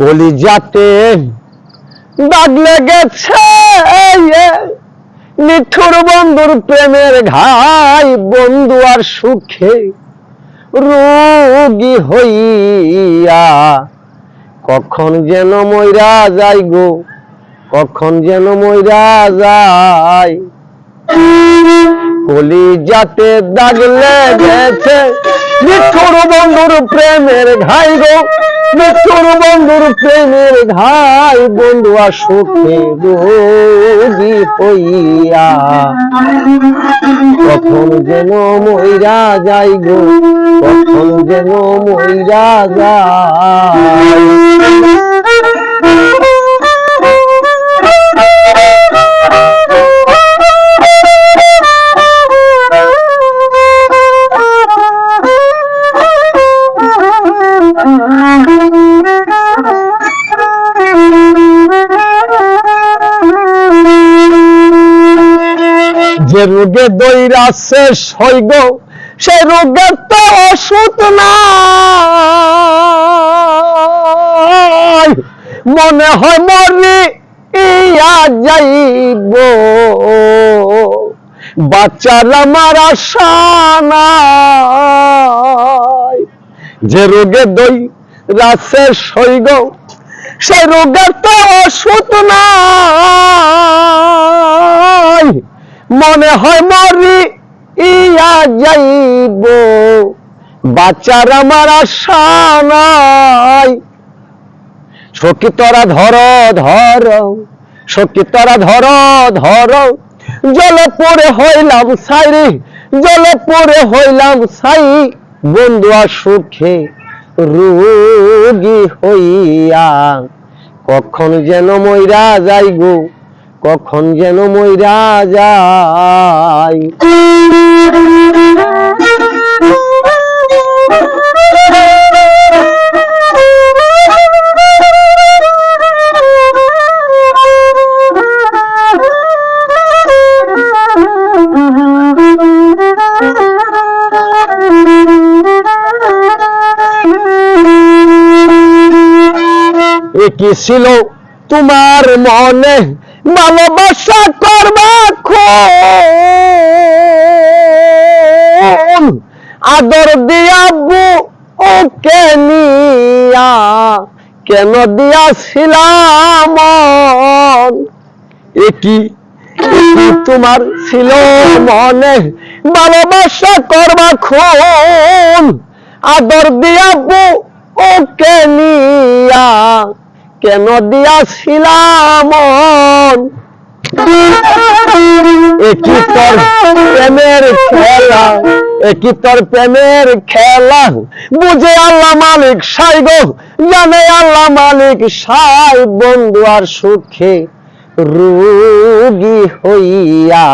কলিজাতে দাগ লেগেছে নিঠুর বন্ধুর প্রেমের ঘাই, বন্ধু আর সুখে রোগী হইয়া। কখন যেন ময়রা যাই গো, কখন যেন ময়রা যায় কলিজাতে দাগ লেগেছে। নিঠুর বন্ধুর প্রেমের ঘাই গো নিঠুর বন্ধুর প্রেমের ঘাই বন্ধু আর সুখে রোগী হইয়া। কখন যেন মইরা যাই গো, কখন যেন মইরা যায় যে রোগে দইরা শেষ হইব সে রোগের তো ওষুধ নাই। মনে হয় মরি ইয়া যাইব। বাচ্চারা আশা নাই। যে রোগে দই রাশেষ হইগ সে রোগের তো ওষুধ নাই। মনে হয় মরি, ইয়া যাইব। বাচ্চার আমার আশা নাই। তোরা ধর ধর, সখী তোরা ধর ধর। জলে পরে হইলাম সাইরে জলে পরে হইলাম সাই বন্ধু আর সুখে রোগী হইয়া কখন যেন মইরা যাই গো কখন যেন মইরা এ কি ছিল তোমার মনে? ভালোবাসা করবা খুন। আদর দিয়াবু ওকে নিয়া, কেন দিয়াছিলাম? এ কি? এ কি তোমার ছিল মনে। ভালোবাসা করবা খুন। আদর দিয়াবু ওকে নিয়া কেন দিয়াছিলাম? একই তোর প্রেমের খেলা একই তোর প্রেমের খেলা। বুঝে আল্লাহ মালিক সাই গো, জানে আল্লাহ মালিক সাই বন্ধু আর সুখে রোগী হইয়া।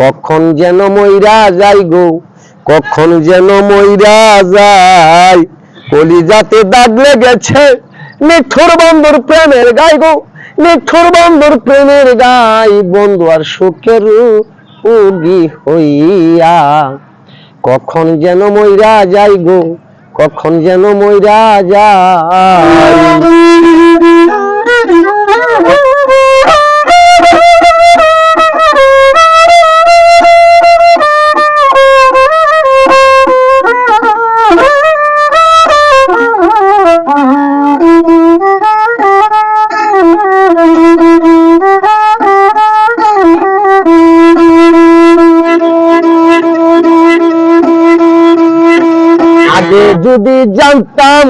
কখন যেন মইরা যাই গো, কখন যেন মইরা যায় কলিজাতে দাগ লেগেছে নিঠুর বন্ধুর প্রেমের গাই গো নিঠুর বন্ধুর প্রেমের গাই, বন্ধু আর সুখের উগি হইয়া। কখন যেন মইরা যাই গো কখন যেন মইরা যায় আগে যদি জানতাম,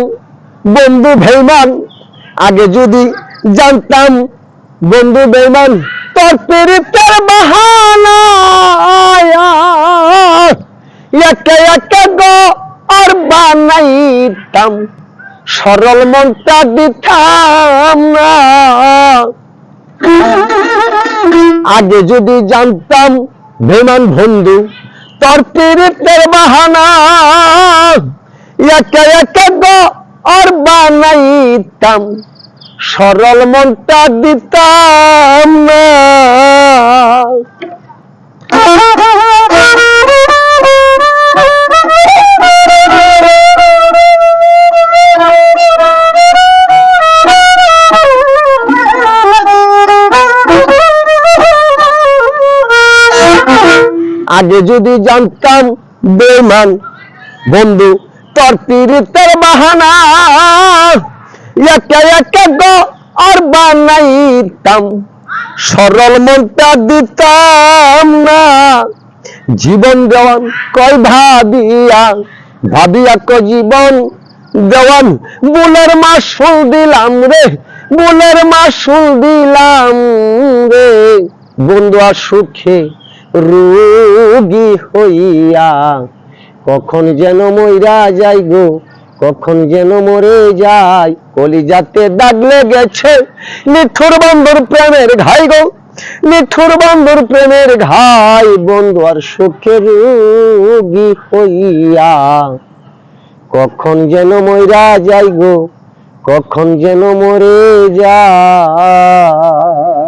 বন্ধু ভেমান আগে যদি জানতাম, বন্ধু বেমান তোর পেরিতের বাহানা একে একে গো আর বানাইতাম। সরল মনটা দিতাম আগে যদি জানতাম বেমান বন্ধু, তোর পীড়িতের বাহানা একে একে আর বানাইতাম। সরল মনটা দিতাম না। আগে যদি জানতাম বেমান বন্ধু তোর পীড়িতের বাহানা। একা একা গো আর বানাইতাম। সরল মনটা দিতাম না। জীবন দেওয়ান কয় ভাবিয়া ভাবিয়া ক জীবন দেওয়ান। বুলের মাসুল দিলাম রে, বুলের মাসুল দিলাম রে। বন্ধু আর সুখে রোগী হইয়া কখন যেন মইরা যাই গো, কখন যেন মরে যাই, কলিজাতে দাগ লেগেছে। নিঠুর বন্ধুর প্রেমের ঘাই গো নিঠুর বন্ধুর প্রেমের ঘাই, বন্ধু আর সুখে রোগী হইয়া। কখন যেন মইরা যাই গো, কখন যেন মরে যায়